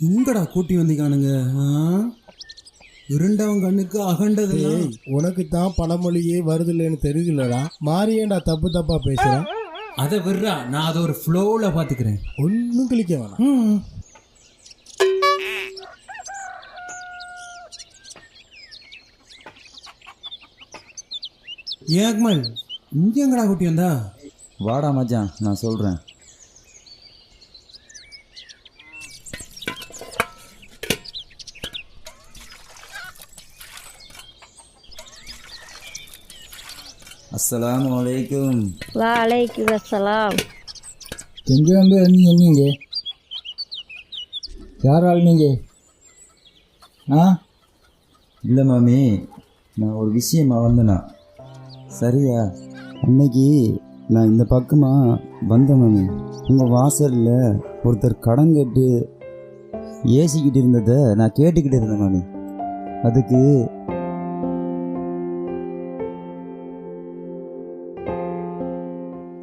இங்கடா கூட்டி வந்திக்கானுங்க? இருண்டவன் கண்ணுக்கு அகண்டதெல்லாம். ஏய் உனக்கு தான் பழமொழியே வருதில்லைன்னு தெரியுதுலடா மாறியேண்டா தப்பு தப்பா பேசுறேன் அதை விடுறா நான் அதை ஒரு ஃப்ளோவில் பார்த்துக்கிறேன். ஒன்றும் கிளிக்க வேணாம். ஏன் அக்மல் இங்கே எங்கடா கூட்டி வந்தா? வாடா மச்சான் நான் சொல்கிறேன் அஸ்ஸலாமு அலைக்கும் வலைக்கும் அஸ்ஸலாம் எங்கே வந்து நீங்க நீங்க? யாரால் நீங்கள் ஆ? இல்லை மாமி நான் ஒரு விஷயமா வந்தேனா? சரியா. அன்னைக்கு நான் இந்த பக்கமாக வந்தேன் மாமி. உங்கள் வாசலில் ஒருத்தர் கடன் கேட்டு ஏசிக்கிட்டு இருந்ததை நான் கேட்டுக்கிட்டு இருந்தேன் மாமி. அதுக்கு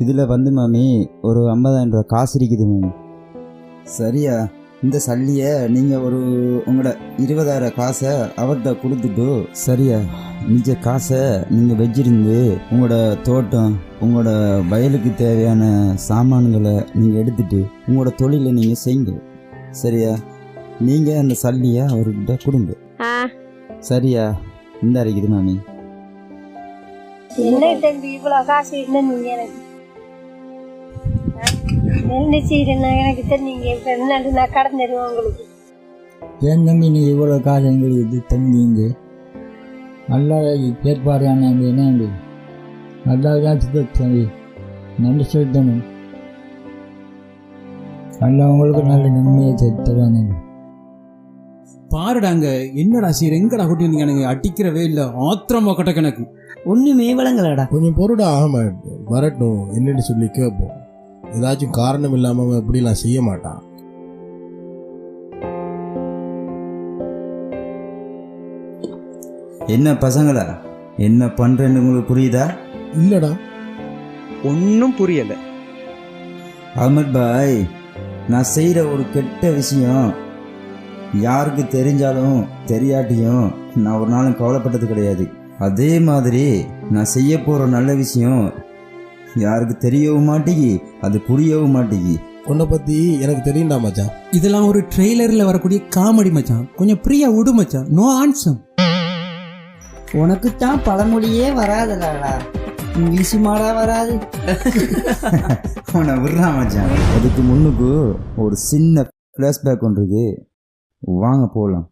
இதில் வந்து மாமி ஒரு ஐம்பதாயிரம் ரூபா காசு இருக்குது மாமி. சரியா. இந்த சல்லியை நீங்கள் ஒரு உங்களோட இருபதாயிரம் காசை அவர்கிட்ட கொடுத்துட்டு சரியா. மிச்ச காசை நீங்கள் வச்சிருந்து உங்களோட தோட்டம் உங்களோட வயலுக்கு தேவையான சாமான்களை நீங்கள் எடுத்துட்டு உங்களோட தொழிலை நீங்கள் செய்யுங்க. சரியா. நீங்கள் அந்த சல்லியை அவர்கிட்ட கொடுங்க. ஆ. சரியா. இந்த அரைக்குது மாமி. என்ன தம்பி இவ்வளோ காசு என்ன நீங்க எனக்கு? என்ன செய்யறேன்னா எனக்கு தெரிஞ்சீங்க இப்போ என்னண்டு நான் கடன் தருவேன் உங்களுக்கு? ஏன் தம்பி நீங்கள் இவ்வளோ காசு எங்களுக்கு இது தந்தீங்க நல்லா ஏற்பாடான என்ன நல்லா தான் தம்பி. நல்ல உங்களுக்கு நல்ல நன்மையை தரு- தருவாங்க பாருடாங்க என்னடா சீர் எங்கடா கூட்டி வந்தீங்க அடிக்கிறவே இல்லை. ஆத்திரமா கட்ட கணக்கு ஒண்ணுமே விளங்கலடா. கொஞ்சம் பொருடா ஆமாம் வரட்டும். என்னன்னு சொல்லி கேட்போம். ஏதாச்சும் காரணம் இல்லாம அவன் இப்படிலாம் செய்ய மாட்டான். என்ன பசங்களா? என்ன பண்ணுறேன்னு உங்களுக்கு புரியுதா? இல்லடா. ஒன்றும் புரியல. அஹமத் பாய் நான் செய்கிற ஒரு கெட்ட விஷயம் யாருக்கு தெரிஞ்சாலும் தெரியாட்டியும் நான் ஒரு நாளும் கவலைப்பட்டது கிடையாது. அதே மாதிரி நான் செய்ய போகிற நல்ல விஷயம் யாருக்கு தெரியவும் மாட்டேங்கி அது புரியவும் மாட்டேங்கி. உன்னை பத்தி எனக்கு தெரியும்டா மச்சான். இதெல்லாம் ஒரு ட்ரெய்லரில் வரக்கூடிய காமெடி மச்சான். கொஞ்சம் ஃப்ரீயா விடு மச்சான். நோ ஆன்சம் உனக்கு தான் பழமொழியே வராதுலடா இங்கிலீஷ் மாடா வராது. உன்னை விடுறான் மச்சான். அதுக்கு முன்னுக்கு ஒரு சின்ன ஃப்ளாஷ்பேக் ஒன்று இருக்கு. வாங்க போகலாம்